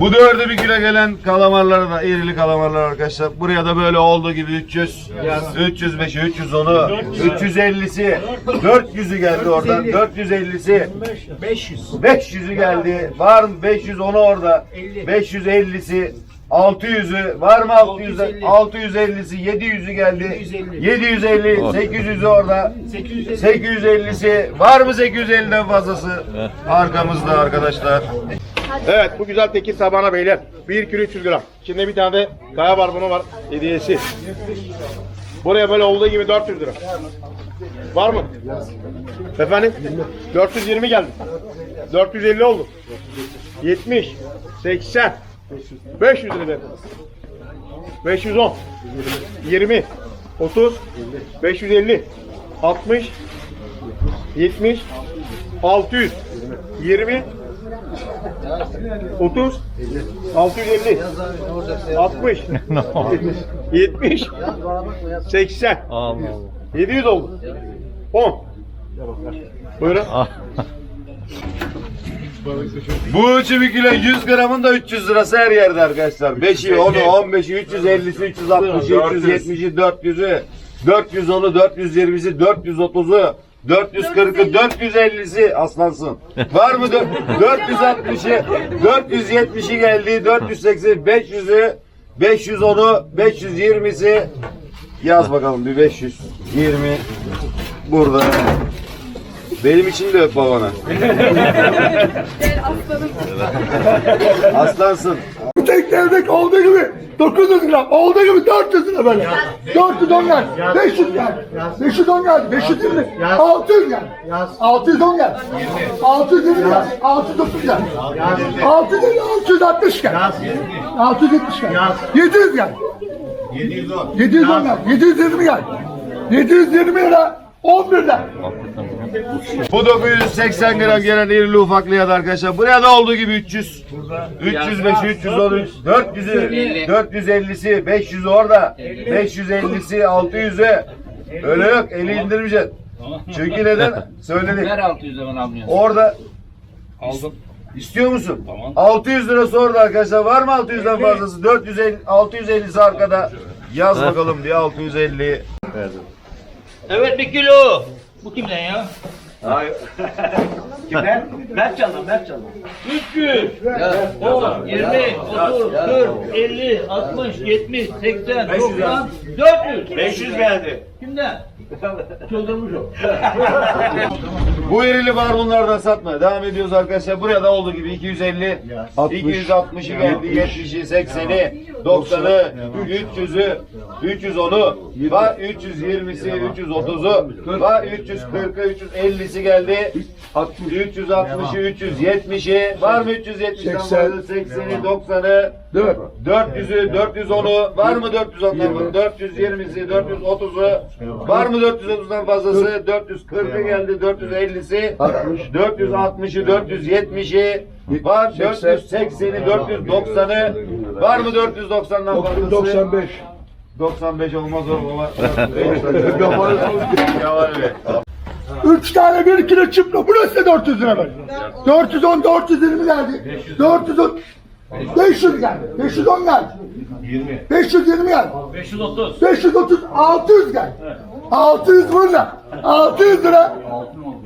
Bu dördü bir kilo gelen kalamarları da irili kalamarlar arkadaşlar. Buraya da böyle olduğu gibi 300, 305'i, 310'u, 350'si, 400'ü geldi oradan, 450'si, 500. 500'ü geldi. Var mı 510'u orada? 550'si, 600'ü var mı 600'ü? 650'si, 700'ü geldi. 750, 800'ü orada. 850'si var mı 850'den fazlası? Arkamızda arkadaşlar. Evet bu güzel tekir tabağına beyler. 1 kilo 300 gram. İçinde bir tane de kaya barbunu var. Hediyesi. Buraya böyle olduğu gibi 400 lira. Var mı? Efendim? 420 geldi. 450 oldu. 70, 80, 500 lira efendim. 510, 20, 30, 550, 60, 70, 600, 20, 30 650 60 70 80 700 oldu? 10 Buyurun. Bu üçü bir kilo 100 gramın da 300 lirası her yerde arkadaşlar. 5'i, 10'u, 15'i, 350'si, 360'ı, 370'i, 400'ü, 410'u, 420'si, 430'u, 440'ı, 450'si aslansın. Var mı? dö- 460'ı, 470'i geldi, 480'i, 500'ü, 510'u, 520'si. Yaz bakalım bir 520 burada. Benim için de öp babana. Aslansın. Devlet olduğu gibi 900 gram, olduğu gibi 400 lira böyle. 410 gel, 500 gel, 510 gel, 520, 600 gel, 610 gel, 620 gel, 630 gel, 650, 660 gel, 670 gel, 700 gel, 710 gel, 720 gel, 720 lira 11 lira. Bu 980 gram gelen irili ufaklıya da arkadaşlar. Buraya da olduğu gibi 300. 305, 313, 400'ü, 450'si, 500'ü orada. 550'si, 600'ü. Öyle yok. Eli indirmeyeceksin. Çünkü neden? Söyledik. Ver 600'e ben almıyorum. Orada aldım. İstiyor musun? Tamam. 600 lirası orada arkadaşlar. Var mı 600'den fazlası? 450 650'si arkada. Yaz bakalım diye 650. Evet bir kilo. Bu kimden ya? Hayır. Kimden? Mertcan'dan, Mertcan'dan. 300, 10, 20, 30, 40, 50, 60, 70, 80, 90, 400. 500 geldi. Kimden? Çıldırmış o. Bu irili var bunlardan satmaya devam ediyoruz arkadaşlar. Buraya da olduğu gibi 250, 260'ı geldi, 70'i, 80'i, 90'ı, 300'ü, 310'u, var 320'si, 330'u, var 340'ı, 350'si geldi, 360'ı, 370'i, var mı 370'den fazla, 80'i, 90'ı, 400'ü, 410'u, var mı 410'dan fazla, 420'si, 430'u, var mı 430'dan fazlası, 440'ı geldi, 450'si, 460'ı, 470'i, var 480'i, 490'ı, var mı 490'dan fazlası? 95. 95 olmaz o baba. Be. 3 tane 1 kilo çıpla. Burası da 400 lira böyle. 410, 420 geldi. 410, 500 geldi. 510 geldi. 20. 520 geldi. 530. 530, 600 geldi. 600 burada. 600 lira.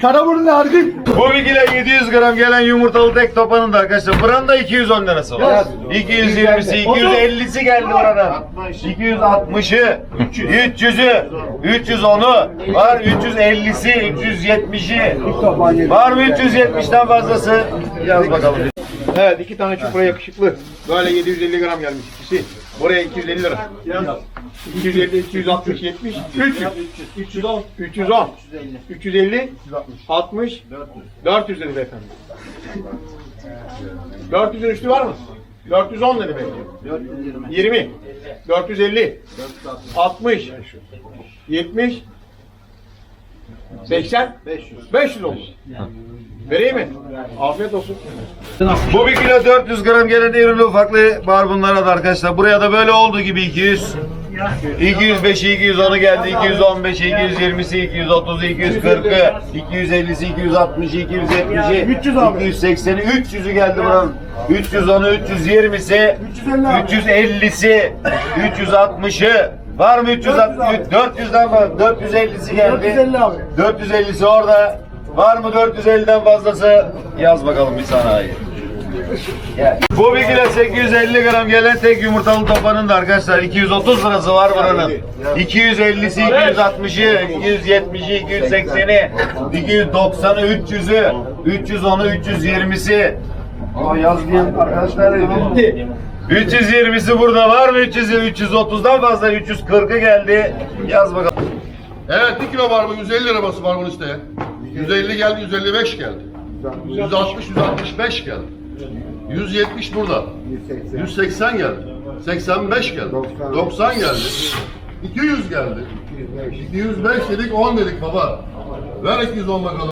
Karaburun harcı. Bu bir kilo 700 gram gelen yumurtalı tek topanın da arkadaşlar. Buranın da 210 lirası var. 220'si, 250'si geldi buradan. 260'ı, 300'ü, 310'u, var 350'si, 370'i. Var mı 370'ten fazlası? Yaz bakalım. Evet iki tane çupra yakışıklı. Böyle 750 gram gelmiş ikisi. Buraya 250 lira. 250, 260, 70, 300. 310, 310, 350, 60, 400 dedi beyefendi. 400'ün üstü var mı? 410 dedi beyefendi. 20, 450, 60, 70, 80, 500. 500 oldu. Vereyim mi? Afiyet olsun. Bu bir kilo 400 gram gelen irili ufaklı var bunlara da arkadaşlar. Buraya da böyle olduğu gibi 200, 205, 210'u geldi, 215, 220'si, 230'u, 240'ı, 250'si, 260'ı, 270'i, 300 abi. 280'i, 300'ü geldi buranın. 310'u, 320'si, 350 abi. 350'si, 360'ı, var mı 360? 400'den var. 450'si geldi. 450 abi. 450'si orada. Var mı 450'den fazlası? Yaz bakalım bir sanayi. Gel. Bu bir kilo 850 gram gelen tek yumurtalı topanın da arkadaşlar 230 lirası var buranın. 250'si, 260'ı, 270'i, 280'i, 290'ı, 300'ü, 310'u, 320'si. Ama yaz diyen arkadaşlar. 320'si burada var mı 300 330'dan fazla 340'ı geldi. Yaz bakalım. Evet 1 kilo var mı? 150 lirası var bunun isteyen. 150 geldi, 155 geldi. 160, 165 geldi. 170 burada. 180 geldi. 85 geldi. 90 geldi. 200 geldi. 205 dedik 10 dedik baba. Ver 210 bakalım.